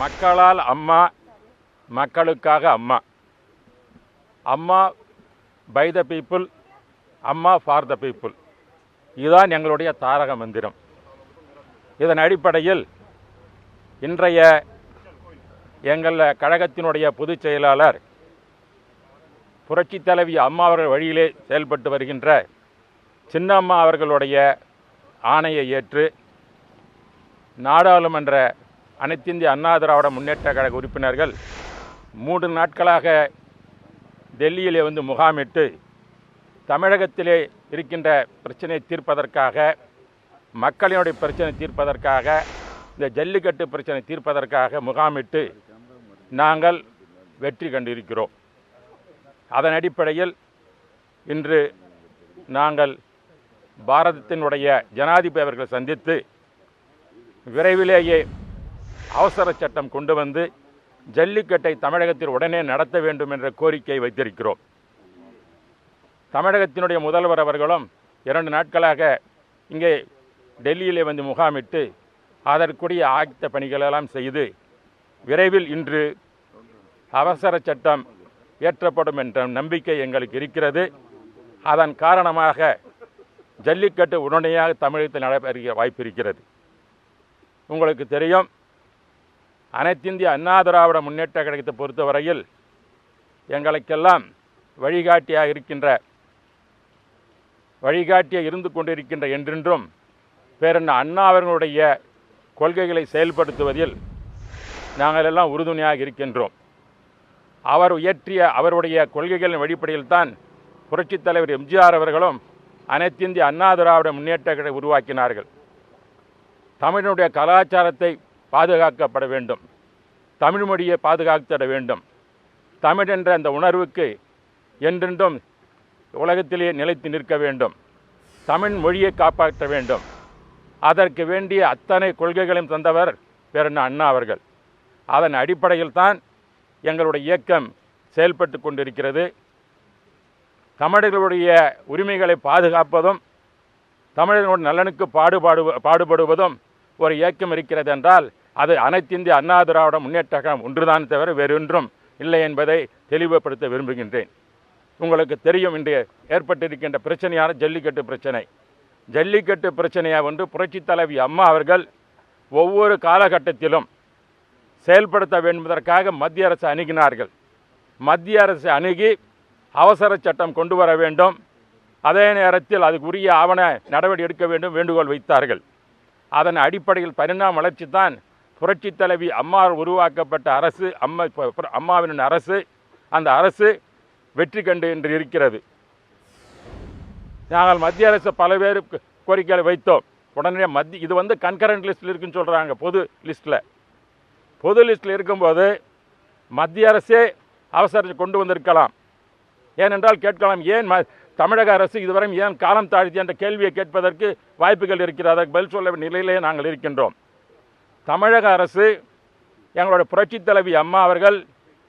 மக்களால் அம்மா மக்களுக்காக அம்மா. Amma by the people Amma for the people இதுதான் எங்களுடைய தாரக மந்திரம். இதன் அடிப்படையில் இன்றைய எங்கள் கழகத்தினுடைய பொதுச் செயலாளர் புரட்சித் தலைவி அம்மா அவர்கள் வழியிலே செயல்பட்டு வருகின்ற சின்னம்மா அவர்களுடைய ஆணையை ஏற்று நாடாளுமன்ற அனைத்திந்திய அண்ணா திராவிட முன்னேற்ற கழக உறுப்பினர்கள் மூன்று நாட்களாக டெல்லியிலே வந்து முகாமிட்டு தமிழகத்திலே இருக்கின்ற பிரச்சனையை தீர்ப்பதற்காக மக்களினுடைய பிரச்சனை தீர்ப்பதற்காக இந்த ஜல்லிக்கட்டு பிரச்சனை தீர்ப்பதற்காக முகாமிட்டு நாங்கள் வெற்றி கண்டிருக்கிறோம். அதன் அடிப்படையில் இன்று நாங்கள் பாரதத்தினுடைய ஜனாதிபதி அவர்களை சந்தித்து விரைவிலேயே அவசர சட்டம் கொண்டு வந்து ஜல்லிக்கட்டை தமிழகத்தில் உடனே நடத்த வேண்டும் என்ற கோரிக்கையை வைத்திருக்கிறோம். தமிழகத்தினுடைய முதல்வர் அவர்களும் இரண்டு நாட்களாக இங்கே டெல்லியிலே வந்து முகாமிட்டு அதற்குரிய ஆயத்த பணிகளெல்லாம் செய்து விரைவில் இன்று அவசர சட்டம் இயற்றப்படும் என்ற நம்பிக்கை எங்களுக்கு இருக்கிறது. அதன் காரணமாக ஜல்லிக்கட்டு உடனடியாக தமிழகத்தில் நடைபெற வாய்ப்பு இருக்கிறது. உங்களுக்கு தெரியும் அனைத்திந்திய அண்ணா திராவிட முன்னேற்ற கழகத்தை பொறுத்தவரையில் எங்களுக்கெல்லாம் வழிகாட்டியாக இருக்கின்ற வழிகாட்டியாக இருந்து கொண்டிருக்கின்ற என்றென்றும் பேரண்ண அண்ணா அவர்களுடைய கொள்கைகளை செயல்படுத்துவதில் நாங்கள் எல்லாம் உறுதுணையாக இருக்கின்றோம். அவர் இயற்றிய அவருடைய கொள்கைகளின் அடிப்படையில் தான் புரட்சித் தலைவர் எம்ஜிஆர் அவர்களும் அனைத்திந்திய அண்ணா திராவிட முன்னேற்ற கழகம் உருவாக்கினார்கள். தமிழனுடைய கலாச்சாரத்தை பாதுகாக்கப்பட வேண்டும். தமிழ் மொழியை பாதுகாத்திட வேண்டும். தமிழ் என்ற அந்த உணர்வுக்கு என்றென்றும் உலகத்திலே நிலைத்து நிற்க வேண்டும். தமிழ் மொழியை காப்பாற்ற வேண்டும். அதற்கு வேண்டிய அத்தனை கொள்கைகளையும் தந்தவர் பேரண்ணா அண்ணா அவர்கள். அதன் அடிப்படையில் தான் எங்களுடைய இயக்கம் செயல்பட்டு கொண்டிருக்கிறது. தமிழர்களுடைய உரிமைகளை பாதுகாப்பதும் தமிழர்களுடைய நலனுக்கு பாடுபாடு பாடுபடுவதும் ஒரு இயக்கம் இருக்கிறது என்றால் அது அனைத்திந்திய அண்ணா திராவிட முன்னேற்ற கழகம் ஒன்றுதான் தவிர வேறொன்றும் இல்லை என்பதை தெளிவுபடுத்த விரும்புகின்றேன். உங்களுக்கு தெரியும் இன்று ஏற்பட்டிருக்கின்ற பிரச்சனையான ஜல்லிக்கட்டு பிரச்சனை. ஜல்லிக்கட்டு பிரச்சனையை ஒன்று புரட்சித் தலைவி அம்மா அவர்கள் ஒவ்வொரு காலகட்டத்திலும் செயல்படுத்த வேண்டுவதற்காக மத்திய அரசு அணுகினார்கள். மத்திய அரசு அணுகி அவசர சட்டம் கொண்டு வர வேண்டும். அதே நேரத்தில் அதுக்கு உரிய ஆவண நடவடிக்கை எடுக்க வேண்டும் வேண்டுகோள் வைத்தார்கள். அதன் அடிப்படையில் பரிணாம வளர்ச்சி தான் புரட்சி தலைவி அம்மா உருவாக்கப்பட்ட அரசு அம்மா அம்மாவின் அரசு. அந்த அரசு வெற்றி கண்டு என்று இருக்கிறது. நாங்கள் மத்திய அரசு பல்வேறு கோரிக்கைகளை வைத்தோம். உடனே மத்திய இது வந்து கன்கரண்ட் லிஸ்ட்டில் இருக்குன்னு சொல்கிறாங்க பொது லிஸ்ட்டில் பொது லிஸ்ட்டில் இருக்கும்போது மத்திய அரசே அவசரத்தை கொண்டு வந்திருக்கலாம். ஏனென்றால் கேட்கலாம் ஏன் ம தமிழக அரசு இதுவரை ஏன் காலம் தாழ்த்தி என்ற கேள்வியை கேட்பதற்கு வாய்ப்புகள் இருக்கிறது? அதற்கு பதில் சொல்ல நிலையிலேயே நாங்கள் இருக்கின்றோம். தமிழக அரசு எங்களோட புரட்சித் தலைவி அம்மா அவர்கள்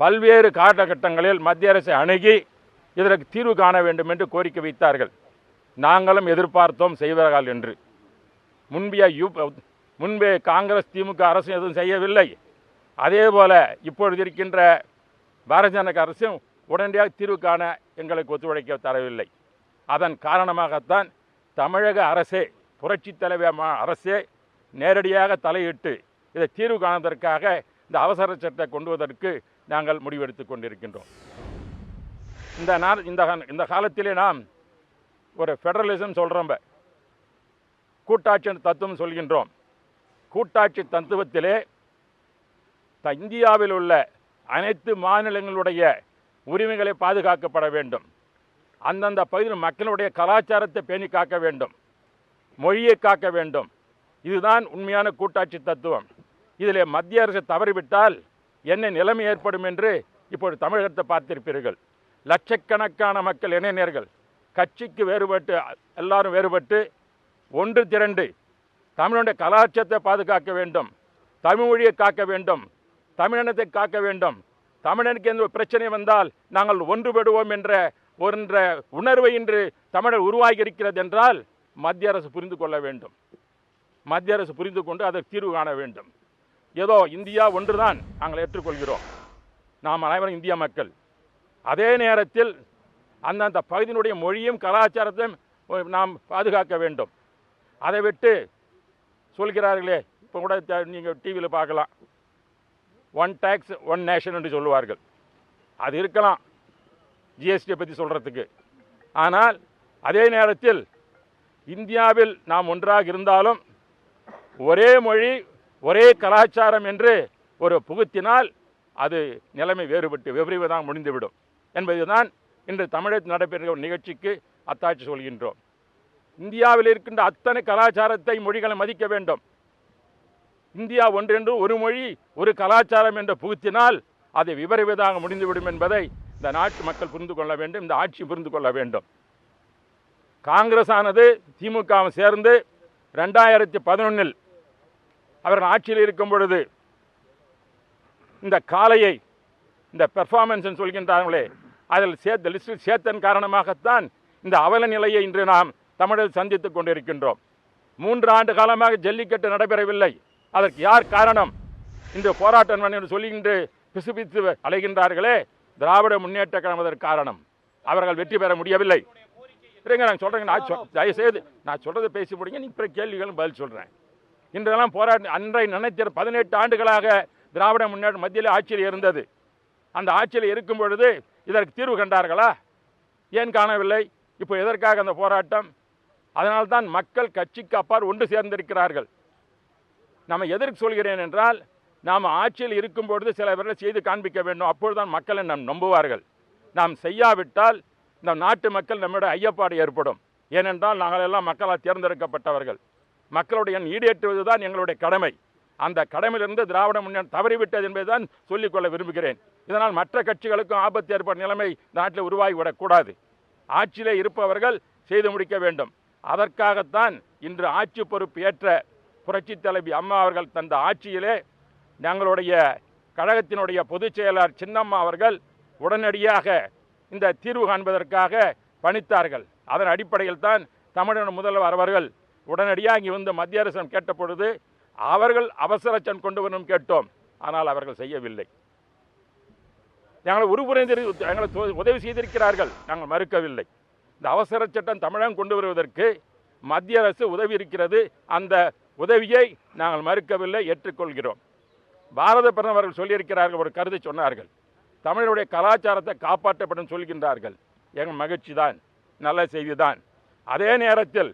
பல்வேறு காலகட்டங்களில் மத்திய அரசை அணுகி இதற்கு தீர்வு காண வேண்டும் என்று கோரிக்கை வைத்தார்கள். நாங்களும் எதிர்பார்த்தோம் செய்வார்கள் என்று. முன்பே யூ முன்பே காங்கிரஸ் திமுக அரசும் எதுவும் செய்யவில்லை. அதே போல் இப்பொழுது இருக்கின்ற பாரதிய ஜனதா அரசும் உடனடியாக தீர்வு காண எங்களுக்கு ஒத்துழைக்க தரவில்லை. அதன் காரணமாகத்தான் தமிழக அரசே புரட்சித் தலைவர் அரசே நேரடியாக தலையிட்டு இதை தீர்வு காணுவதற்காக இந்த அவசர சட்டத்தை கொண்டு வருவதற்கு நாங்கள் முடிவெடுத்து கொண்டிருக்கின்றோம். இந்த நாள் இந்த இந்த காலத்திலே நாம் ஒரு ஃபெடரலிசம் சொல்கிறோம் கூட்டாட்சி தத்துவம் சொல்கின்றோம். கூட்டாட்சி தத்துவத்திலே த- இந்தியாவில் உள்ள அனைத்து மாநிலங்களுடைய உரிமைகளை பாதுகாக்கப்பட வேண்டும். அந்தந்த பகுதியில் மக்களுடைய கலாச்சாரத்தை பேணி காக்க வேண்டும். மொழியை காக்க வேண்டும். இதுதான் உண்மையான கூட்டாட்சி தத்துவம். இதில் மத்திய அரசு தவறிவிட்டால் என்ன நிலைமை ஏற்படும் என்று இப்பொழுது தமிழகத்தை பார்த்திருப்பீர்கள். லட்சக்கணக்கான மக்கள் இளைஞர்கள் கட்சிக்கு வேறுபட்டு எல்லாரும் வேறுபட்டு ஒன்று திரண்டு தமிழனுடைய கலாச்சாரத்தை பாதுகாக்க வேண்டும். தமிழ் மொழியை காக்க வேண்டும். தமிழினத்தை காக்க வேண்டும். தமிழனுக்கு எந்த ஒரு பிரச்சனை வந்தால் நாங்கள் ஒன்றுபடுவோம் என்ற ஒன்ற உணர்வை இன்று தமிழர் உருவாகி இருக்கிறது என்றால் மத்திய அரசு புரிந்து கொள்ள வேண்டும். மத்திய அரசு புரிந்து கொண்டு அதற்கு தீர்வு காண வேண்டும். ஏதோ இந்தியா ஒன்றுதான் நாங்கள் ஏற்றுக்கொள்கிறோம். நாம் அனைவரும் இந்திய மக்கள். அதே நேரத்தில் அந்தந்த பகுதியினுடைய மொழியும் கலாச்சாரத்தையும் நாம் பாதுகாக்க வேண்டும். அதை விட்டு சொல்கிறார்களே இப்போ கூட நீங்கள் டிவியில் பார்க்கலாம். ஒன் டேக்ஸ் ஒன் நேஷன் என்று சொல்லுவார்கள். அது இருக்கலாம் ஜிஎஸ்டியை பற்றி சொல்கிறதுக்கு ஆனால் அதே நேரத்தில் இந்தியாவில் நாம் ஒன்றாக இருந்தாலும் ஒரே மொழி ஒரே கலாச்சாரம் என்று ஒரு புகுத்தினால் அது நிலைமை வேறுபட்டு விபரீதம் முடிந்துவிடும். என்பதுதான் இன்று தமிழகத்தில் நடைபெறுகிற ஒரு நிகழ்ச்சிக்கு அத்தாட்சி சொல்கின்றோம். இந்தியாவில் இருக்கின்ற அத்தனை கலாச்சாரத்தை மொழிகளை மதிக்க வேண்டும். இந்தியா ஒன்றென்று ஒரு மொழி ஒரு கலாச்சாரம் என்று புகுத்தினால் அதை விபரவிதாக முடிந்துவிடும் என்பதை இந்த நாட்டு மக்கள் புரிந்து கொள்ள வேண்டும் இந்த ஆட்சி புரிந்து கொள்ள வேண்டும். காங்கிரஸ் ஆனது திமுகவும் சேர்ந்து ரெண்டாயிரத்தி பதினொன்னில் அவர்கள் ஆட்சியில் இருக்கும் பொழுது இந்த காலையை இந்த பெர்ஃபார்மன்ஸ் சொல்கின்றார்களே அதில் சேர்த்த லிஸ்டில் சேர்த்தன் காரணமாகத்தான் இந்த அவல நிலையை இன்று நாம் தமிழில் சந்தித்துக் கொண்டிருக்கின்றோம். மூன்று ஆண்டு காலமாக ஜல்லிக்கட்டு நடைபெறவில்லை. அதற்கு யார் காரணம்? இந்த போராட்டம் என்று சொல்லின்று பிசுபித்து அலைகின்றார்களே திராவிட முன்னேற்ற கழகம் அதற்கு காரணம். அவர்கள் வெற்றி பெற முடியவில்லை. இருங்க நான் சொல்கிறேங்க நான் சொல் தயவுசெய்து நான் சொல்கிறத பேசி முடிங்க நீ பிற கேள்விகளும் பதில் சொல்கிறேன் இன்றெல்லாம் போராட்டம் அன்றை நினைத்திற பதினெட்டு ஆண்டுகளாக திராவிட முன்னேற்ற மத்தியில் ஆட்சியில் இருந்தது. அந்த ஆட்சியில் இருக்கும் பொழுது இதற்கு தீர்வு கண்டார்களா? ஏன் காணவில்லை? இப்போ எதற்காக அந்த போராட்டம்? அதனால்தான் மக்கள் கட்சிக்கு அப்பால் ஒன்று சேர்ந்திருக்கிறார்கள். நம்ம எதற்கு சொல்கிறேன் என்றால் நாம் ஆட்சியில் இருக்கும் பொழுது சில பேரில் செய்து காண்பிக்க வேண்டும். அப்பொழுதுதான் மக்களை நாம் நம்புவார்கள். நாம் செய்யாவிட்டால் இந்த நாட்டு மக்கள் நம்மிடம் ஐயப்பாடு ஏற்படும். ஏனென்றால் நாங்கள் எல்லாம் மக்களால் தேர்ந்தெடுக்கப்பட்டவர்கள். மக்களுடைய ஈடேற்றுவது தான் எங்களுடைய கடமை. அந்த கடமையிலிருந்து திராவிட முன்னேற்றம் தவறிவிட்டது என்பதுதான் சொல்லிக்கொள்ள விரும்புகிறேன். இதனால் மற்ற கட்சிகளுக்கும் ஆபத்து ஏற்படும் நிலைமை நாட்டில் உருவாகிவிடக்கூடாது ஆட்சியிலே இருப்பவர்கள் செய்து முடிக்க வேண்டும். அதற்காகத்தான் இன்று ஆட்சி பொறுப்பு ஏற்ற புரட்சி தலைவி அம்மா அவர்கள் தந்த ஆட்சியிலே எங்களுடைய கழகத்தினுடைய பொதுச் செயலர் சின்னம்மா அவர்கள் உடனடியாக இந்த தீர்வு காண்பதற்காக பணித்தார்கள். அதன் அடிப்படையில் தான் தமிழக முதல்வர் அவர்கள் உடனடியாக இங்கே வந்து மத்திய அரசம் கேட்டபொழுது அவர்கள் அவசர சன் கொண்டு வரணும் கேட்டோம். ஆனால் அவர்கள் செய்யவில்லை. நாங்கள் உறுப்புரைந்து எங்களை உதவி செய்திருக்கிறார்கள். நாங்கள் மறுக்கவில்லை. இந்த அவசர சட்டம் தமிழகம் கொண்டு வருவதற்கு மத்திய அரசு உதவி இருக்கிறது. அந்த உதவியை நாங்கள் மறுக்கவில்லை ஏற்றுக்கொள்கிறோம். பாரத பிரதமர்கள் சொல்லியிருக்கிறார்கள் ஒரு கருத்தை சொன்னார்கள். தமிழருடைய கலாச்சாரத்தை காப்பாற்றப்படும் சொல்கின்றார்கள். எங்கள் மகிழ்ச்சி தான் நல்ல செய்தி தான் அதே நேரத்தில்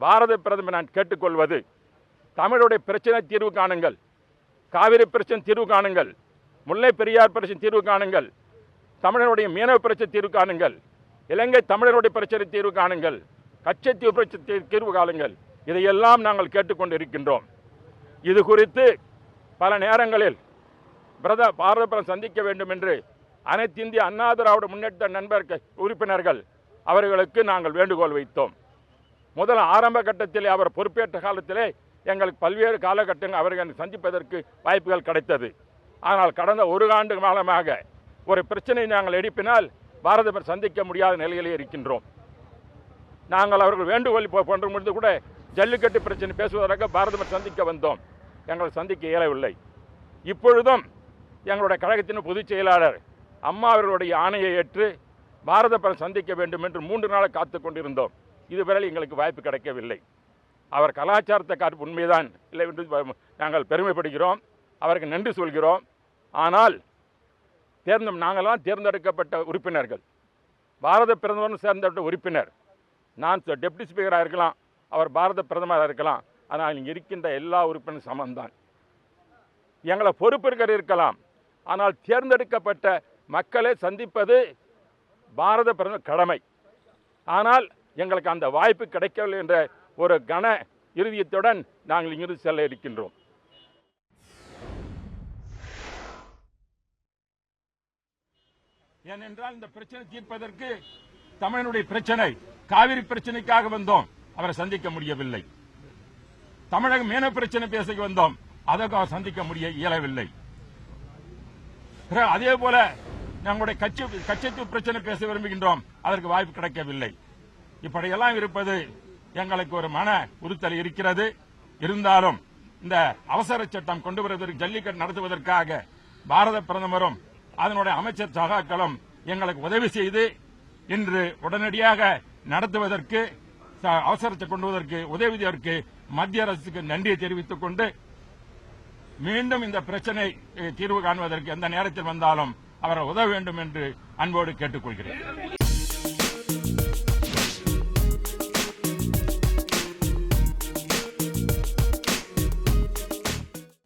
பாரத பிரதமர் நான் கேட்டுக்கொள்வது தமிழுடைய பிரச்சனை தீர்வு காணுங்கள் காவிரி பிரச்சனை தீர்வு காணுங்கள் முல்லை பெரியார் பிரச்சனை தீர்வு காணுங்கள் தமிழருடைய மீனவ பிரச்சனை தீர்வு காணுங்கள் இலங்கை தமிழருடைய பிரச்சனை தீர்வு காணுங்கள் கச்சத்தீவு பிரச்சனை தீர்வு காணுங்கள். இதையெல்லாம் நாங்கள் கேட்டுக்கொண்டு இருக்கின்றோம் இது குறித்து பல நேரங்களில் பிரத பாரதபுரம் சந்திக்க வேண்டும் என்று அனைத்து இந்திய அண்ணா திராவிட முன்னேற்ற நண்பர்கள் உறுப்பினர்கள் அவர்களுக்கு நாங்கள் வேண்டுகோள் வைத்தோம். முதல் ஆரம்ப கட்டத்திலே அவர் பொறுப்பேற்ற காலத்திலே எங்களுக்கு பல்வேறு காலகட்டங்கள் அவர்களை சந்திப்பதற்கு வாய்ப்புகள் கிடைத்தது. ஆனால் கடந்த ஒரு ஆண்டு காலமாக ஒரு பிரச்சனை நாங்கள் எழுப்பினால் பாரதபர் சந்திக்க முடியாத நிலையிலே இருக்கின்றோம். நாங்கள் அவர்கள் வேண்டுகோள் இப்போ முடிந்து பொழுது கூட ஜல்லிக்கட்டு பிரச்சனை பேசுவதற்காக பாரத சந்திக்க வந்தோம். எங்களை சந்திக்க இயலவில்லை. இப்பொழுதும் எங்களுடைய கழகத்தின் பொதுச் செயலாளர் அம்மா அவர்களுடைய ஆணையை ஏற்று பாரத பிரதமர் சந்திக்க வேண்டும் என்று மூன்று நாள் காத்து கொண்டிருந்தோம். இதுவரை எங்களுக்கு வாய்ப்பு கிடைக்கவில்லை. அவர் கலாச்சாரத்தை காட்டு உண்மைதான் இல்லை என்று நாங்கள் பெருமைப்படுகிறோம். அவருக்கு நன்றி சொல்கிறோம். ஆனால் தேர்ந்த நாங்களாம் தேர்ந்தெடுக்கப்பட்ட உறுப்பினர்கள் பாரத பிரதமர் சேர்ந்த உறுப்பினர் நான் டெப்டி ஸ்பீக்கராக இருக்கலாம். அவர் பாரத பிரதமராக இருக்கலாம். ஆனால் இங்கே இருக்கின்ற எல்லா உறுப்பினரும் சமம்தான். எங்களை பொறுப்பிற்கர் இருக்கலாம். ஆனால் தேர்ந்தெடுக்கப்பட்ட மக்களை சந்திப்பது பாரத பிரதமர் கடமை. ஆனால் எங்களுக்கு அந்த வாய்ப்பு கிடைக்கவில்லை என்ற ஒரு கன இறுதியத்துடன் நாங்கள் இங்கிருந்து செல்ல இருக்கின்றோம். ஏனென்றால் இந்த பிரச்சனை தீர்ப்பதற்கு தமிழனுடைய பிரச்சனை காவிரி பிரச்சனைக்காக வந்தோம். அவரை சந்திக்க முடியவில்லை. தமிழக மீன பிரச்சனை பேச வந்தோம். அதற்கு அவர் சந்திக்க முடிய இயலவில்லை. அதே போல நம்முடைய கட்சி கட்சித்து பிரச்சனை பேச விரும்புகின்றோம். அதற்கு வாய்ப்பு கிடைக்கவில்லை. இப்படியெல்லாம் இருப்பது எங்களுக்கு ஒரு மன உறுத்தல் இருக்கிறது. இருந்தாலும் இந்த அவசர சட்டம் கொண்டு வருவதற்கு ஜல்லிக்கட்டு நடத்துவதற்காக பாரத பிரதமரும் அதனுடைய அமைச்சர் சகாக்களும் எங்களுக்கு உதவி செய்து இன்று உடனடியாக நடத்துவதற்கு அவசரத்தை கொண்டு வருவதற்கு உதவியதற்கு மத்திய அரசுக்கு நன்றியை தெரிவித்துக் கொண்டு மீண்டும் இந்த பிரச்சனை தீர்வு காண்பதற்கு எந்த நேரத்தில் வந்தாலும் அவரை உதவ வேண்டும் என்று அன்போடு கேட்டுக்கொள்கிறேன்.